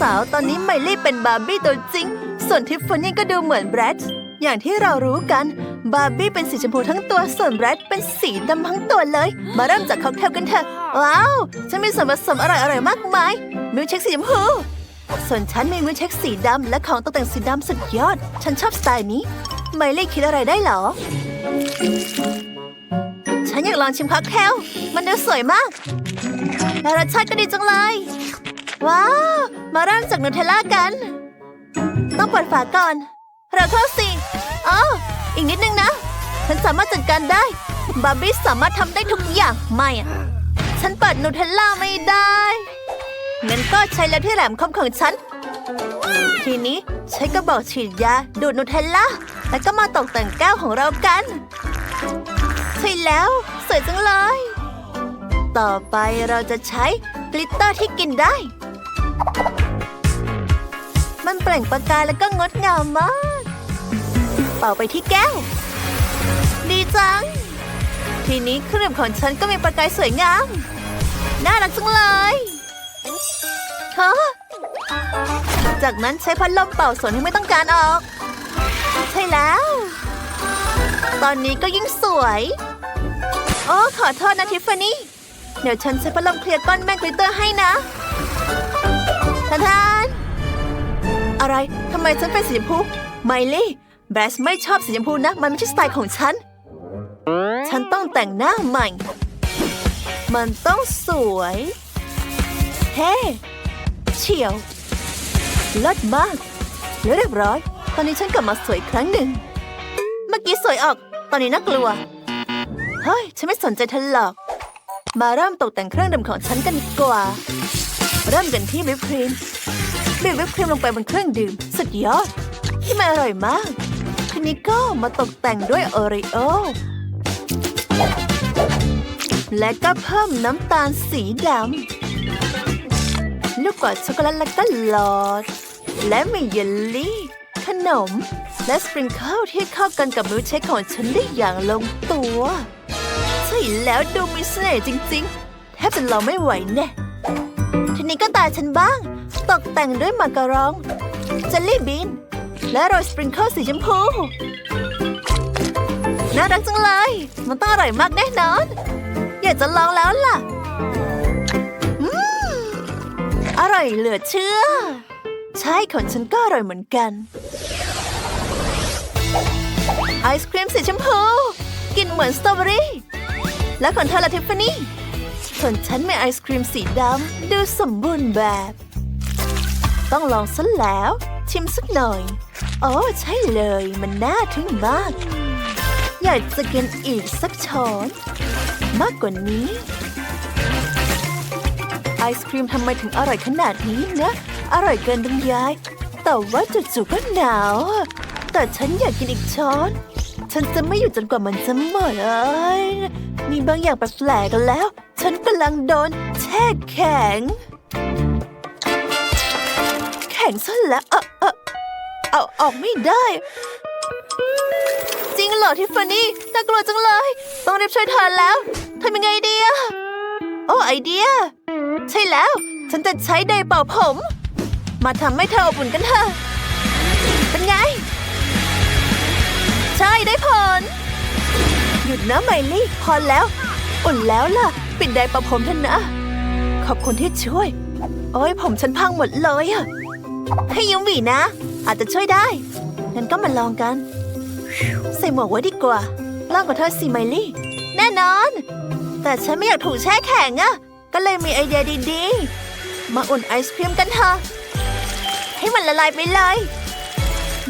สาวๆ ตอนนี้ไมลี่เป็นบาร์บี้ตัวจริง ส่วนทิฟฟานี่ก็ดูเหมือนแบรดอย่างที่เรารู้กัน บาร์บี้เป็นสีชมพูทั้งตัวส่วนแบรดเป็นสีดำทั้งตัวเลย มาเริ่มจากค็อกเทลกันเถอะ ว้าว ฉันมีส่วนผสมอร่อยๆ มากมาย มิลเชคสีชมพู ส่วนฉันมีมิลเชคสีดำและของตกแต่งสีดำสุดยอด ฉันชอบสไตล์นี้ ไมลี่คิดอะไรได้หรอ ฉันอยากลองชิมค็อกเทล มันดูสวยมากและรสชาติก็ดีจังเลย ว้าว มาเริ่มจากนูเทลล่ากัน ต้องเปิดฝาก่อน เราเข้าสิอ๋ออีกนิดนึงนะฉันสามารถจัดการได้ บาร์บี้สามารถทำได้ทุกอย่างไม่อะฉันเปิดนูเทลล่าไม่ได้งั้นก็ใช้แล้วที่แหลมคมของฉัน ทีนี้ใช้กระบอกฉีดยาดูดนูเทลล่าแล้วก็มาตกแต่งแก้วของเรากัน ใช่แล้ว สวยจังเลย ต่อไปเราจะใช้กลิตเตอร์ที่กินได้ มันเปล่งประกายแล้วก็งดงามมาก เป่าไปที่แก้ว ดีจัง ทีนี้เครื่องดื่มของฉันก็มีประกายสวยงาม น่ารักจังเลยฮะจากนั้นใช้พัดลมเป่าส่วนที่ไม่ต้องการออก ใช่แล้ว ตอนนี้ก็ยิ่งสวยโอ้ขอโทษนะทิฟฟานี่ เดี๋ยวฉันใช้พัดลมเคลียร์ก้อนแม่กลิตเตอร์ให้นะ ท่านทานอะไรทำไมฉันเป็นสีชมพูไมลี่แบสไม่ชอบสีชมพูนะ มันไม่ใช่สไตล์ของฉัน ฉันต้องแต่งหน้าใหม่ มันต้องสวย เฮ้ เฉียวเลิศมากแล้วเรียบร้อย ตอนนี้ฉันกลับมาสวยครั้งหนึ่ง เมื่อกี้สวยออก ตอนนี้น่ากลัว เฮ้ย ฉันไม่สนใจเธอหรอก มาเริ่มตกแต่งเครื่องดื่มของฉันกันดีกว่า เริ่มกันที่วิปครีมบีบวิปครีมลงไปบนเครื่องดื่ม สุดยอด ที่มันอร่อยมากทีนี้ก็มาตกแต่งด้วยโอริโอและก็เพิ่มน้ำตาลสีดำลูกกวาดช็อกโกแลตและก็หลอด และมีเยลลี่ ขนม และสปริงเกิลที่เข้ากันกับมิลเชคของฉันได้อย่างลงตัวใช่แล้วดูมีเสน่ห์จริงๆแทบจะเรอไม่ไหวแน่ นี้ก็ตาฉันบ้าง ตกแต่งด้วยมาการองเจลลี่บีนและโรยสปริงเกิลสีชมพู น่ารักจังเลย มันต้องอร่อยมากแน่นอน อยากจะลองแล้วล่ะอืมอร่อยเหลือเชื่อ ใช่ของฉันก็อร่อยเหมือนกัน ไอศครีมสีชมพู กินเหมือนสตรอเบอรี่ และของเธอละทิฟฟานี่ ส่วนฉันมีไอศครีมสีดำดูสมบูรณ์แบบ ต้องลองซะแล้ว ชิมสักหน่อย โอ้ใช่เลย มันน่าทึ่งมาก อยากจะกินอีกสักช้อน มากกว่านี้ ไอศครีมทำไมถึงอร่อยขนาดนี้นะ อร่อยเกินบรรยาย แต่ว่าจู่ๆก็หนาว แต่ฉันอยากกินอีกช้อน ฉันจะไม่อยู่จนกว่ามันจะหมดเอ้ยมีบางอย่างแปลกๆกันแล้ว ฉันกำลังโดนแช่แข็ง แข็งซะแล้วเออเออเอาออกไม่ได้ จริงเหรอทิฟฟานี่น่ากลัวจังเลย ต้องรีบช่วยเธอแล้วทำยังไงดีอะโอ้ไอเดีย ใช่แล้ว ฉันจะใช้ไดเป่าผม มาทำให้เธออบอุ่นกันเถอะ เป็นไง ใช่ได้ผล หยุดนะไมลี่ พอแล้ว อุ่นแล้วล่ะ ปิดไดร์เป่าผมเถอะนะ ขอบคุณที่ช่วย โอ้ยผมฉันพังหมดเลยอะให้ยืมหวีนะ อาจจะช่วยได้งั้นก็มาลองกัน ใส่หมวกไว้ดีกว่าลองกับเธอสิไมลี่ แน่นอน แต่ฉันไม่อยากถูกแช่แข็งอะก็เลยมีไอเดียดีๆ มาอุ่นไอศครีมกันเถอะให้มันละลายไปเลย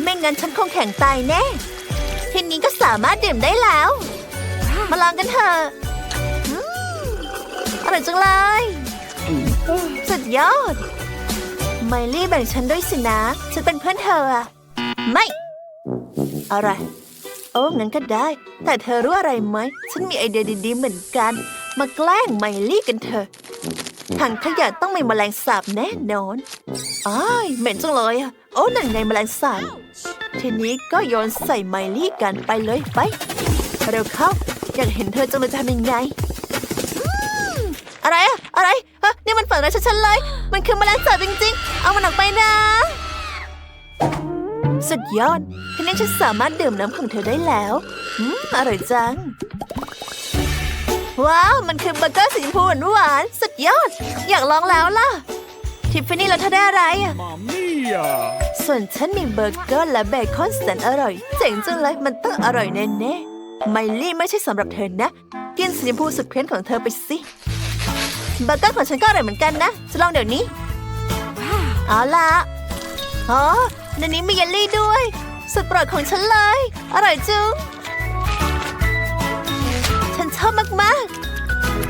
ไม่งั้นฉันคงแข็งตายแน่ทีนี้ก็สามารถดื่มได้แล้ว มาลองกันเถอะ ร่อยจังเลย สุดยอด ไมลี่แบ่งฉันด้วยสินะ ฉันเป็นเพื่อนเธออะไม่ อะไร โอ้งั้นก็ได้ แต่เธอรู้อะไรไหม ฉันมีไอเดียดีๆเหมือนกัน มาแกล้งไมลี่กันเถอะถังขยะต้องมีแมลงสาบแน่นอนอ้ายเหม็นจังเลยอะโอ้นั่นไงแมลงสาบ ทีนี้ก็โยนใส่ไมลี่กันไปเลยไป เร็วเข้า อยากเห็นเธอจังเลยจะทำยังไง อืมอะไรอะอะไรเฮ้ยนี่มันฝันอะไรายชัดๆเลย มันคือแมลงสาบจริงๆ เอามันออกไปนะ สุดยอดทีนี้ฉันสามารถดื่มน้ำของเธอได้แล้วอืมอร่อยจัง ว้าว มันคือเบอร์เกอร์สีชมพูหวานๆสุดยอด อยากลองแล้วล่ะ ทิฟฟานี่แล้วเธอได้อะไรอะ Mamma mia! ส่วนฉันมีเบอร์เกอร์และเบคอนแสนอร่อย เจ๋งจังเลยมันต้องอร่อยแน่ๆไมลี่ไม่ใช่สำหรับเธอนะ กินสีชมพูสุดเพี้ยนของเธอไปสิ เบอร์เกอร์ของฉันก็อร่อยเหมือนกันนะจะลองเดี๋ยวนี้เอาละอ๋อในนี้มีเยลลี่ด้วย สุดโปรดของฉันเลย อร่อยจุงฉันชอบมาก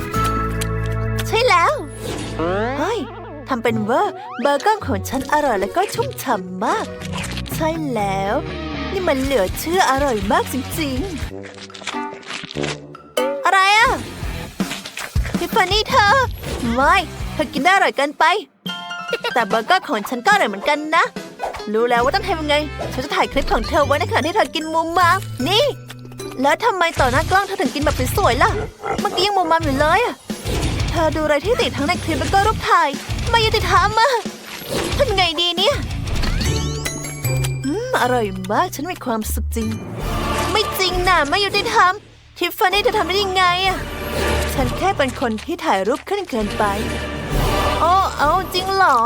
ๆ ใช่แล้วเฮ้ยทำเป็นวอร์เบอร์เกอร์ของฉันอร่อยและก็ชุ่มฉ่ำมาก ใช่แล้ว นี่มันเหลือเชื่ออร่อยมากจริงๆ อะไรอะ ทิฟฟานี่เธอ ไม่ เธอกินได้อร่อยเกินไป แต่เบอร์เกอร์ของฉันก็อร่อยเหมือนกันนะ รู้แล้วว่าต้องทำยังไง ฉันจะถ่ายคลิปของเธอไว้ในขณะที่เธอกินมุมมามนี่ แล้วทำไมต่อหน้ากล้องเธอถึงกินแบบสวยๆล่ะ เมื่อกี้ยังมุมมามอยู่เลยอะเธอดูอะไรที่ติดทั้งในคลิปแล้วก็รูปถ่าย ไม่ยุติธรรมอะทำไงดีเนี่ยอืมอร่อยมาก ฉันมีความสุขจริง ไม่จริงนะไม่ยุติธรรมทิฟฟานี่เธอทำได้ยังไงอะ ฉันแค่เป็นคนที่ถ่ายรูปขึ้นเกินไป โอ้เอาจริงเหรอ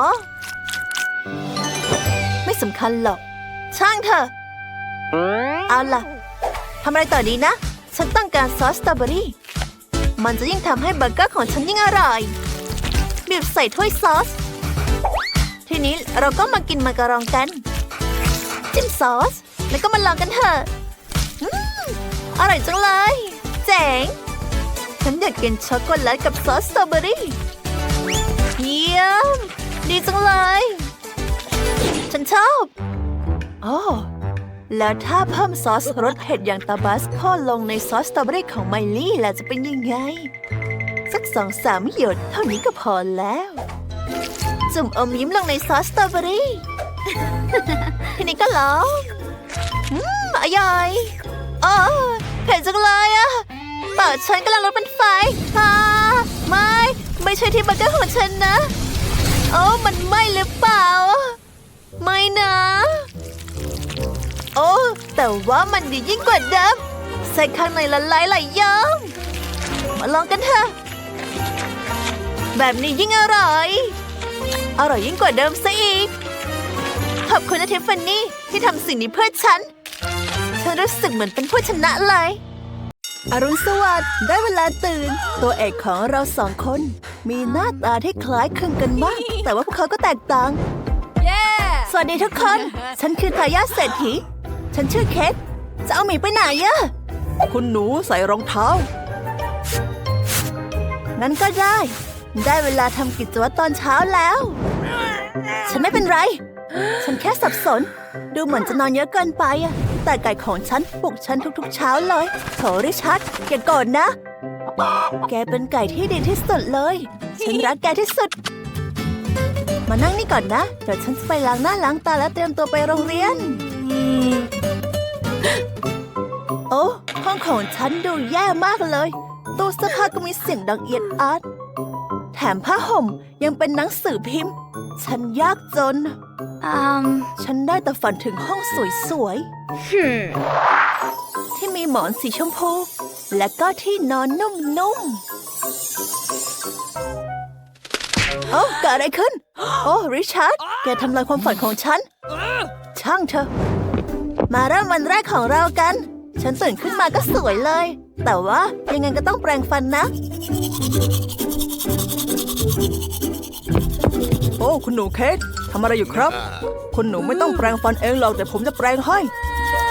ไม่สำคัญหรอก ช่างเถอะ เอาล่ะทำอะไรต่อดีนะ ฉันต้องการซอสสตรอเบอรี่ มันจะยิ่งทำให้เบอร์เกอร์ของฉันยิ่งอร่อยบีบใส่ถ้วยซอส ทีนี้เราก็มากินมาการองกัน จิ้มซอส แล้วก็มาลองกันเถอะอืมอร่อยจังเลย เจ๋ง ฉันอยากกินช็อกโกแลตกับซอสสตรอเบอรี่ เยี่ยม ดีจังเลย ฉันชอบโอ้แล้วถ้าเพิ่มซอสรสเผ็ดอย่างตาบาสโคลงในซอสสตรอเบอรี่ของไมลี่ล่ะจะเป็นยังไง สักสองสามหยดเท่านี้ก็พอแล้ว จุ่มอมยิ้มลงในซอสสตรอเบอรี่ทีนี้ก็ลองอืมอร่อยอ๋อเผ็ดจังเลยอะ เปาฉันกำลังลดเป็นไฟอ่าไม่ ไม่ใช่ที่บอร์เกอร์ของฉันนะโอ้มันไหม้หรือเปล่า ไม่นะ โอ้แต่ว่ามันดียิ่งกว่าเดิมใส่ข้างในละลายหลายย้อมมาลองกันเถอะ แบบนี้ยิ่งอร่อย อร่อยยิ่งกว่าเดิมซะอีก ขอบคุณนะทิฟฟานี่ที่ทำสิ่งนี้เพื่อฉัน ฉันรู้สึกเหมือนเป็นผู้ชนะเลย อรุณสวัสดิ์ได้เวลาตื่น ตัวเอกของเราสองคน มีหน้าตาที่คล้ายคลึงกันมาก แต่ว่าพวกเขาก็แตกต่างสวัสดีทุกคน ฉันคือทายาทเศรษฐี ฉันชื่อเคทจะเอาหมีไปไหนอะคุณหนูใส่รองเท้า งั้นก็ได้ ได้เวลาทำกิจวัตรตอนเช้าแล้ว ฉันไม่เป็นไร ฉันแค่สับสน ดูเหมือนจะนอนเยอะเกินไปอะ แต่ไก่ของฉันปลุกฉันทุกๆเช้าเลยโถริชัดอย่าโกรธนะ แกเป็นไก่ที่ดีที่สุดเลย ฉันรักแกที่สุด มานั่งนี่ก่อนนะ เดี๋ยวฉันจะไปล้างหน้าล้างตาแล้วเตรียมตัวไปโรงเรียน โอ้ห้องของฉันดูแย่มากเลยตู้เสื้อผ้าก็มีเสียงดังเอียดอาร์ต แถมผ้าห่มยังเป็นหนังสือพิมพ์ ฉันยากจน Um, ฉันได้แต่ฝันถึงห้องสวยๆที่มีหมอนสีชมพู และก็ที่นอนนุ่มๆ โอ้เกิดอะไรขึ้น โอ้ริชาร์ดแกทำลายความฝันของฉัน ช่างเถอะ มาเริ่มวันแรกของเรากัน ฉันตื่นขึ้นมาก็สวยเลย แต่ว่ายังไงก็ต้องแปรงฟันนะ โอ้คุณหนูเคททำอะไรอยู่ครับ คุณหนูไม่ต้องแปรงฟันเองหรอกแต่ผมจะแปรงให้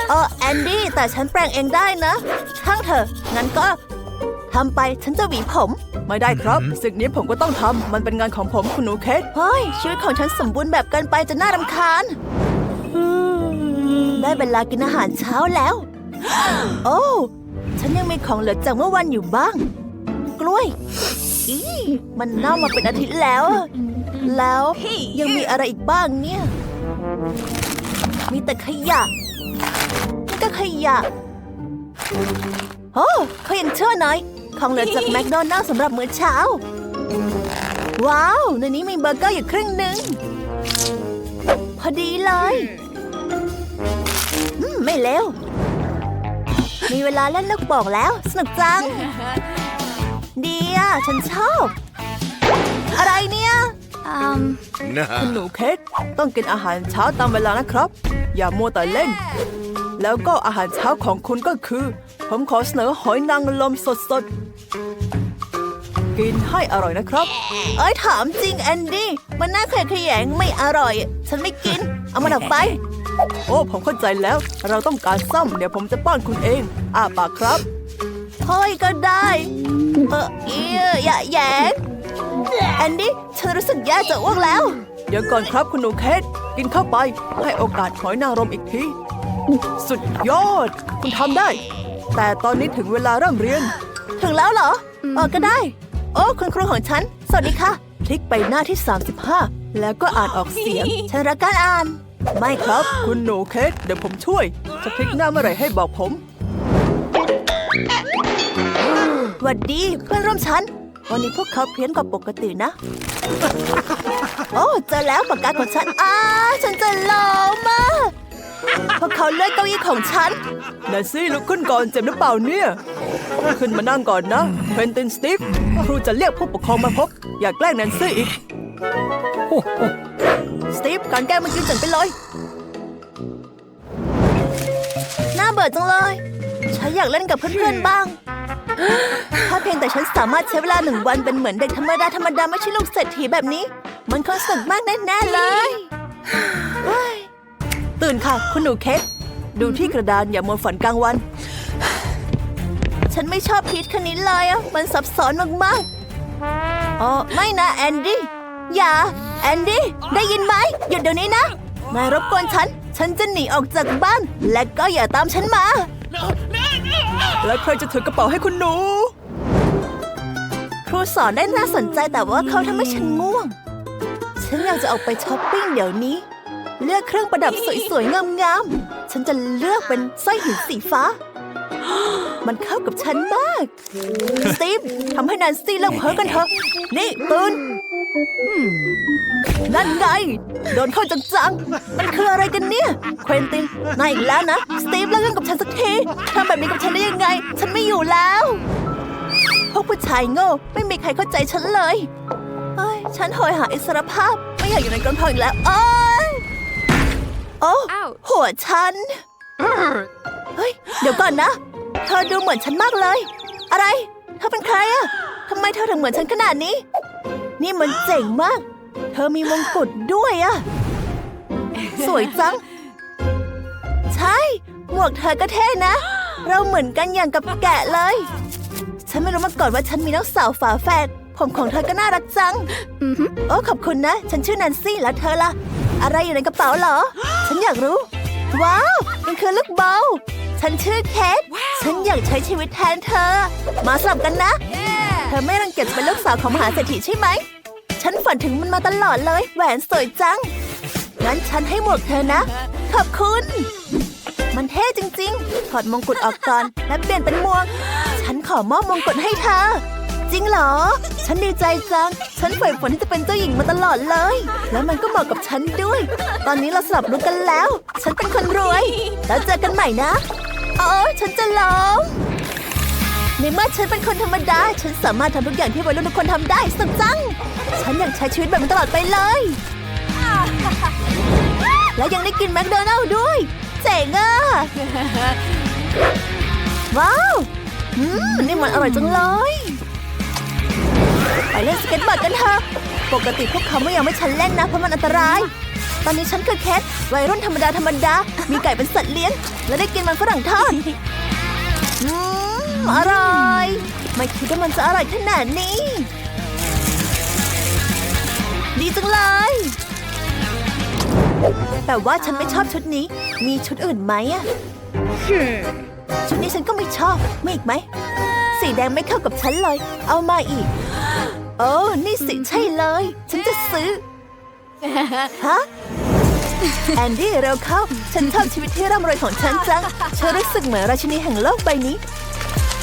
เออแอนดี้แต่ฉันแปรงเองได้นะช่างเถอะงั้นก็ทำไปฉันจะหวีผม ไม่ได้ครับสิ่งนี้ผมก็ต้องทำมันเป็นงานของผมคุณหนูเคทเฮ้ย ชีวิตของฉันสมบูรณ์แบบเกินไปจนน่ารำคาญได้เวลากินอาหารเช้าแล้ว โอ้ ฉันยังมีของเหลือจากเมื่อวันอยู่บ้าง กล้วยอี มันเน่ามาเป็นอาทิตย์แล้ว แล้วยังมีอะไรอีกบ้างเนี่ย มีแต่ขยะนี่ก็ขยะโอ้เขายังเชื่อหน่อย ของเหลือจากแมคโดนัลด์สำหรับมื้อเช้า ว้าว ในนี้มีเบอร์เกอร์อยู่ครึ่งหนึ่ง พอดีเลยไม่เร็ว มีเวลาเล่นลูกโป่งแล้ว สนุกจัง ดีอะฉันชอบ อะไรเนี่ยอืมคุณหนูเค้กต้องกินอาหารเช้าตามเวลานะครับ อย่ามัวแต่เล่น แล้วก็อาหารเช้าของคุณก็คือ ผมขอเสนอหอยนางรมสดๆ กินให้อร่อยนะครับ เอ้ยถามจริงแอนดี้ มันน่าเคยขยงไม่อร่อย ฉันไม่กิน เอามันออกไป โอ้ ผมเข้าใจแล้ว เราต้องการซ่อม เดี๋ยวผมจะป้อนคุณเองอ่าปากครับ เฮ้ยก็ได้ เออเอียอย่าแหยงแอนดี้ฉันรู้สึกแย่จะอ้วกแล้ว เดี๋ยวก่อนครับคุณหนูเคสกินเข้าไป ให้โอกาสหอยนางรมอีกที สุดยอด คุณทำได้ แต่ตอนนี้ถึงเวลาเริ่มเรียน ถึงแล้วเหรอ เออก็ได้ โอ้คุณครูของฉัน สวัสดีค่ะ คลิกไปหน้าที่ 35 แล้วก็อ่านออกเสียง ฉันรักการอ่าน ไม่ครับ คุณหนูเคสเดี๋ยวผมช่วย จะพลิกหน้าเมื่อไหร่ให้บอกผม หวัดดีเพื่อนร่วมชั้น วันนี้พวกเขาเพี้ยนกว่าปกตินะ โอ้เจอแล้วปากกาของฉันอ้าฉันจะหล่อมากพวกเขาเลื่อนเก้าอี้ของฉันนันซี่ลุกขึ้นก่อนเจ็บหรือเปล่าเนี่ย ขึ้นมานั่งก่อนนะเพนตินสตีฟครูจะเรียกผู้ปกครองมาพบ อย่าแกล้งแนนซี่อีกสตีฟการแกล้งมันกินจังไปเลยน่าเบื่อจังเลยฉันอยากเล่นกับเพื่อนๆบ้าง ถ้าเพียงแต่ฉันสามารถใช้เวลาหนึ่งวันเป็นเหมือนเด็กธรรมดาธรรมดาไม่ใช่ลูกเศรษฐีแบบนี้ มันคงสนุกมากแน่ๆเลยเฮ้ยตื่นค่ะ คุณหนูเค้กดูที่กระดานอย่ามัวฝันกลางวัน ฉันไม่ชอบพีทคณิตเลยอะ มันซับซ้อนมากๆอ๋อไม่นะแอนดี้ อย่า แอนดี้ ได้ยินไหมหยุดเดี๋ยวนี้นะนายรบกวนฉัน ฉันจะหนีออกจากบ้าน และก็อย่าตามฉันมา แล้วใครจะถือกระเป๋าให้คุณหนู ครูสอนได้น่าสนใจแต่ว่าเขาทำให้ฉันง่วง ฉันอยากจะออกไปช้อปปิ้งเดี๋ยวนี้ เลือกเครื่องประดับสวยๆ งามๆ ฉันจะเลือกเป็นสร้อยหินสีฟ้า มันเข้ากับฉันมาก สตีฟทำให้แนนซี่เลิกเพ้อกันเถอะ นี่ตื่น นั่นไง โดนเข้าจังๆ มันคืออะไรกันเนี่ย เควินติน นายอีกแล้วนะ สตีฟเลิกกันกับฉันสักทีทำแบบนี้กับฉันได้ยังไง ฉันไม่อยู่แล้ว พวกผู้ชายโง่ ไม่มีใครเข้าใจฉันเลยเอ้ยฉันโหยหาอิสรภาพ ไม่อยากอยู่ในกองทองอีกแล้วเอ้ยโอ้ Ouch หัวฉัน เฮ้ย เดี๋ยวก่อนนะ เธอดูเหมือนฉันมากเลย อะไร เธอเป็นใครอะทำไมเธอถึงเหมือนฉันขนาดนี้ นี่มันเจ๋งมาก เธอมีมงกุฎด้วยอะสวยจัง ใช่ หมวกเธอก็เท่นะ เราเหมือนกันอย่างกับแกะเลย ฉันไม่รู้มาก่อนว่าฉันมีน้องสาวฝาแฝดผมของเธอก็น่ารักจังโอ้ขอบคุณนะ ฉันชื่อแนนซี่แล้วเธอล่ะ อะไรอยู่ในกระเป๋าเหรอ ฉันอยากรู้ ว้าว มันคือลูกเบาฉันชื่อเคทฉันอยากใช้ชีวิตแทนเธอ มาสลับกันนะ เธอไม่รังเกียจจะเป็นลูกสาวของมหาเศรษฐีใช่ไหม ฉันฝันถึงมันมาตลอดเลย แหวนสวยจัง งั้นฉันให้หมวกเธอนะ ขอบคุณ มันเท่จริง ๆ ถอดมงกุฎออกก่อน และเปลี่ยนเป็นหมวก ฉันขอมอบมงกุฎให้เธอ จริงเหรอ ฉันดีใจจัง ฉันใฝ่ฝันที่จะเป็นเจ้าหญิงมาตลอดเลย แล้วมันก็เหมาะกับฉันด้วย ตอนนี้เราสลับลุกกันแล้ว ฉันเป็นคนรวย แล้วเจอกันใหม่นะ โอ้ฉันจะร้อ ในเมื่อฉันเป็นคนธรรมดา ฉันสามารถทำทุกอย่างที่วัยรุ่นทุกคนทำได้สุดจัง ฉันอยากใช้ชีวิตแบบนี้ตลอดไปเลย แล้วยังได้กินแมคโดนัลด์ด้วย เจ๋งอะ ว้าวอืมนี่มันอร่อยจังเลย ไปเล่นสเก็ตบอร์ดกันเถอะ ปกติพวกเขาไม่ยอมให้ฉันเล่นนะเพราะมันอันตราย ตอนนี้ฉันคือแคทวัยรุ่นธรรมดาธรรมดา มีไก่เป็นสัตว์เลี้ยง และได้กินมันฝรั่งทอดอืม อร่อย ไม่คิดว่ามันจะอร่อยขนาดนี้ ดีจังเลย แต่ว่าฉันไม่ชอบชุดนี้ มีชุดอื่นไหมอะชุดนี้ฉันก็ไม่ชอบมีอีกไหม สีแดงไม่เข้ากับฉันเลย เอามาอีก โอ้ นี่สิใช่เลย ฉันจะซื้อ ฮะแอนดี้เร็วเข้า ฉันชอบชีวิตที่ร่ำรวยของฉันจังฉันรู้สึกเหมือนราชินีแห่งโลกใบนี้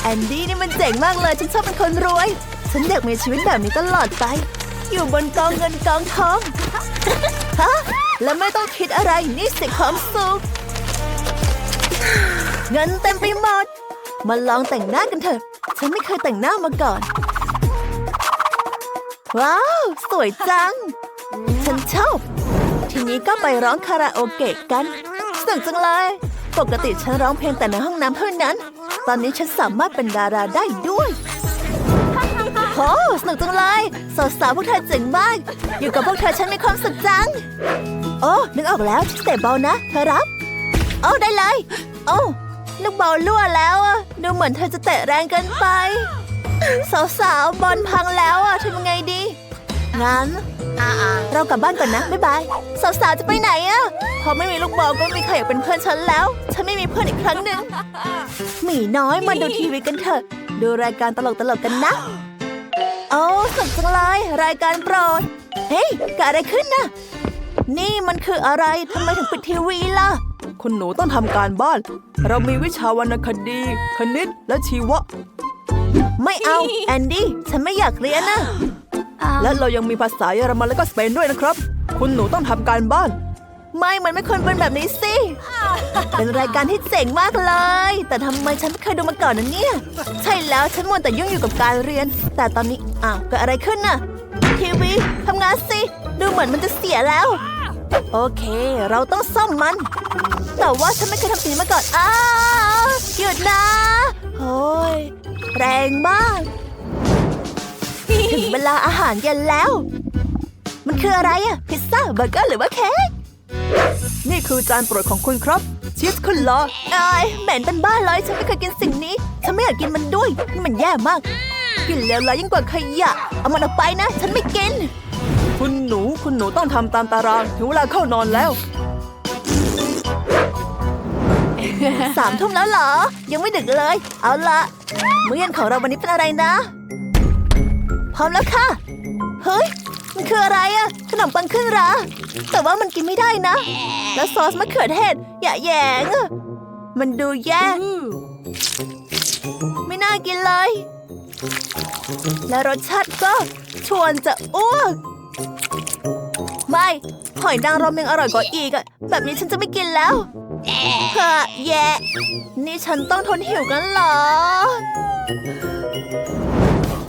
แอนดี้นี่มันเจ๋งมากเลย ฉันชอบเป็นคนรวย ฉันอยากมีชีวิตแบบนี้ตลอดไป อยู่บนกองเงินกองทอง ฮะ แล้วไม่ต้องคิดอะไร นี่สิความสุข เงินเต็มไปหมด มาลองแต่งหน้ากันเถอะ ฉันไม่เคยแต่งหน้ามาก่อน ว้าว สวยจัง ฉันชอบ ทีนี้ก็ไปร้องคาราโอเกะกันสนุกจังเลย ปกติฉันร้องเพลงแต่ในห้องน้ำเท่านั้น ตอนนี้ฉันสามารถเป็นดาราได้ด้วยโอ้สนุกจังเลยสาวๆพวกเธอเจ๋งมาก อยู่กับพวกเธอฉันมีความสุขจัง โอ้นึกออกแล้วเตะบอลนะ เธอรับ โอ้ได้เลย โอ้ลูกบอลรั่วแล้วอะดูเหมือนเธอจะเตะแรงเกินไป สาวๆบอลพังแล้วอะทำยังไงดี งั้นเรากลับบ้านก่อนนะ บ๊ายบาย สาวๆ จะไปไหนอะพอไม่มีลูกบอลก็ไม่มีใครอยากเป็นเพื่อนฉันแล้ว ฉันไม่มีเพื่อนอีกครั้งหนึ่งหมีน้อยมาดูทีวีกันเถอะ ดูรายการตลกๆกันนะ โอ้สุดจังเลย รายการโปรด เฮ้ยเกิดอะไรขึ้นนะนี่มันคืออะไรทำไมถึงปิดทีวีล่ะ คุณหนูต้องทำการบ้าน เรามีวิชาวรรณคดี คณิตและชีวะ ไม่เอา แอนดี้ ฉันไม่อยากเรียนนะ และเรายังมีภาษาเยอรมันและก็สเปนด้วยนะครับ คุณหนูต้องทำการบ้าน ไม่มันไม่ควรเป็นแบบนี้สิ เป็นรายการที่เจ๋งมากเลย แต่ทำไมฉันไม่เคยดูมาก่อนนะเนี่ย ใช่แล้วฉันมัวแต่ยุ่งอยู่กับการเรียน แต่ตอนนี้อ้าวเกิดอะไรขึ้นน่ะ ทีวีทำงานสิ ดูเหมือนมันจะเสียแล้ว โอเค เราต้องซ่อมมัน แต่ว่าฉันไม่เคยทำสิ่งนี้มาก่อนอ้าวหยุดนะโอ้ยแรงมากถึง เวลาอาหารเย็นแล้ว มันคืออะไรอะพิซซ่าเบอร์เกอร์หรือว่าเค้กนี่คือจานโปรดของคุณครับชีสคุณลอเอ้ยเหม็นเป็นบ้าเลยฉันไม่เคยกินสิ่งนี้ ฉันไม่อยากกินมันด้วยนี่มันแย่มาก กินแล้วร้ายยิ่งกว่าขยะ เอามันออกไปนะ ฉันไม่กิน คุณหนูคุณหนูต้องทำตามตารางถึงเวลาเข้านอนแล้วสามทุ่มแล้วเหรอ ยังไม่ดึกเลย เอาละมื้อเย็นของเราวันนี้เป็นอะไรนะ พร้อมแล้วค่ะ เฮ้ย มันคืออะไรอะขนมปังขึ้นราแต่ว่ามันกินไม่ได้นะ แล้วซอสมะเขือเทศอย่าแยงอะมันดูแย่ไม่น่ากินเลย และรสชาติก็ชวนจะอ้วกไม่หอยนางรมยังอร่อยกว่าอีกอะแบบนี้ฉันจะไม่กินแล้วเฮ้อแย่นี่ฉันต้องทนหิวกันเหรอ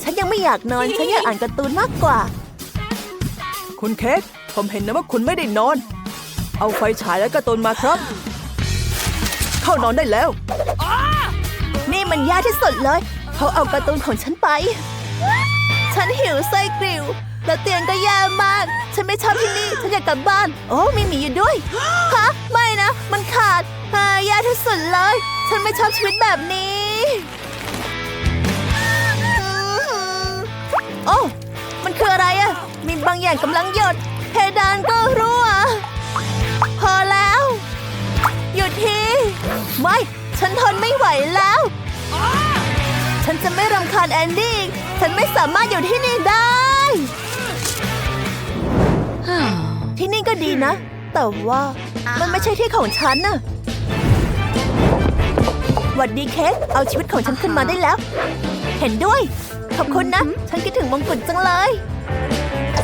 ฉันยังไม่อยากนอน ฉันอยากอ่านการ์ตูนมากกว่า คุณเค้กผมเห็นนะว่าคุณไม่ได้นอน เอาไฟฉายและการะตูนมาครับ เข้านอนได้แล้ว นี่มันยากที่สุดเลย เขาเอาการ์ตูนของฉันไป ฉันหิวไส้กริวแล้วเตียงก็แย่มาก ฉันไม่ชอบที่นี่ ฉันอยากกลับบ้าน โอ้มีหมีอยู่ด้วย ฮะ ไม่นะ มันขาดอ่าแย่ที่สุดเลย ฉันไม่ชอบชีวิตแบบนี้ โอ้ มันคืออะไรอะมีบางอย่างกำลังหยดเพดานก็รั่วพอแล้ว หยุดที ไม่ ฉันทนไม่ไหวแล้ว ฉันจะไม่รำคาญแอนดี้ ฉันไม่สามารถอยู่ที่นี่ได้ ที่นี่ก็ดีนะ แต่ว่ามันไม่ใช่ที่ของฉันน่ะหวัดดีเค้กเอาชีวิตของฉันขึ้นมาได้แล้ว เห็นด้วย ขอบคุณนะ ฉันคิดถึงมงกุฎจังเลย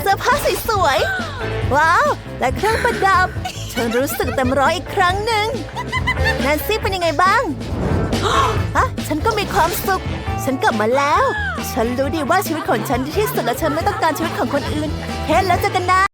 เสื้อผ้าสวยๆ ว้าว และเครื่องประดับ ฉันรู้สึกเต็มร้อยอีกครั้งหนึ่งแนนซี่เป็นยังไงบ้างฮะฉันก็มีความสุข ฉันกลับมาแล้ว ฉันรู้ดีว่าชีวิตของฉันดีที่สุดและฉันไม่ต้องการชีวิตของคนอื่นเฮ้แล้วเจอกันนะ